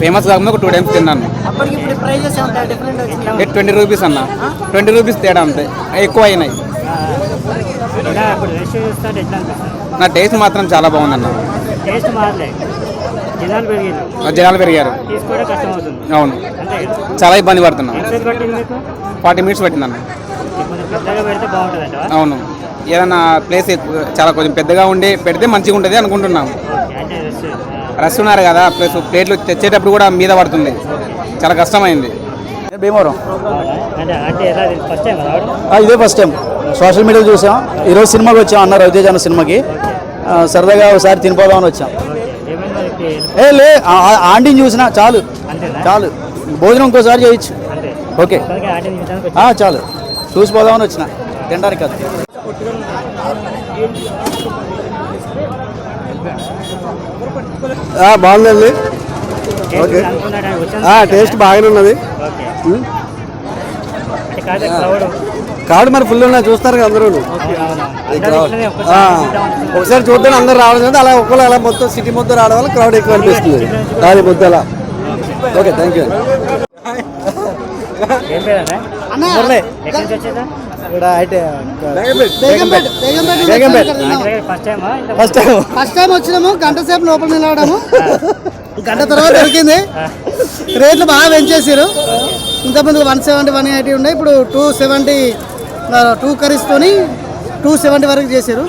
Famous కాకుండా ఒక two times తిన్నాను. ట్వంటీ రూపీస్ అన్న. ట్వంటీ రూపీస్ తేడా అంతే. ఎక్కువ అయినాయి నా టేస్ట్ మాత్రం చాలా బాగుందన్న. జనాలు పెరిగారు. అవును. చాలా ఇబ్బంది పడుతున్నా. ఎంతసేపు పట్టింది మీకు? ఫార్టీ మినిట్స్ పట్టిందన్న. అవును. ఏదైనా ప్లేస్ చాలా కొంచెం పెద్దగా ఉండి పెడితే మంచిగా ఉంటుంది అనుకుంటున్నాం రష్ ఉన్నారు కదా ప్లస్ ప్లేట్లు తెచ్చేటప్పుడు కూడా మీద పడుతుంది. చాలా కష్టమైంది. భీమవరం? అంటే అంటే ఎలా ఫస్ట్ టైం రావడం? ఆ, ఇదే ఫస్ట్ టైం సోషల్ మీడియాలో చూసాం. ఈరోజు సినిమాకి వచ్చాం అన్న రవితేజ అన్న సినిమాకి సరదాగా ఒకసారి తినిపోదామని వచ్చాం. ఏ లే ఆంటీని చూసినా చాలు. అంతేనా? చాలు. భోజనం ఇంకోసారి చేయొచ్చు. ఓకే. చాలు. చూసిపోదామని వచ్చిన. తినడానికి కాదు. బాగుందండి. ఓకే. టేస్ట్ బాగానే ఉన్నది. కాదు మరి ఫుల్ ఉన్నాయి చూస్తారు కదా అందరూ ఒకసారి చూద్దాం అందరూ రావడం కదా అలా ఒక్కరు అలా మొత్తం సిటీ మొత్తం రావడం వల్ల క్రౌడ్ ఎక్కువ అనిపిస్తుంది. అది మొత్తం అలా. ఓకే థ్యాంక్ యూ ఏం పేరు అన్న అన్న ఎక్కడి నుంచి వచ్చేదా? ఇక్కడ అయితే Begumpet. Begumpet. First time first time వచ్చినాము. గంట సేపు లోపల నిలవడము గంట తర్వాత దొరికింది. రేట్లు బాగా పెంచేసారు ఇంతకుముందు వన్ సెవెంటీ వన్ ఎయిటీ ఉండే. ఇప్పుడు టూ సెవెంటీ టూ కర్రీస్తోని టూ సెవెంటీ వరకు చేశారు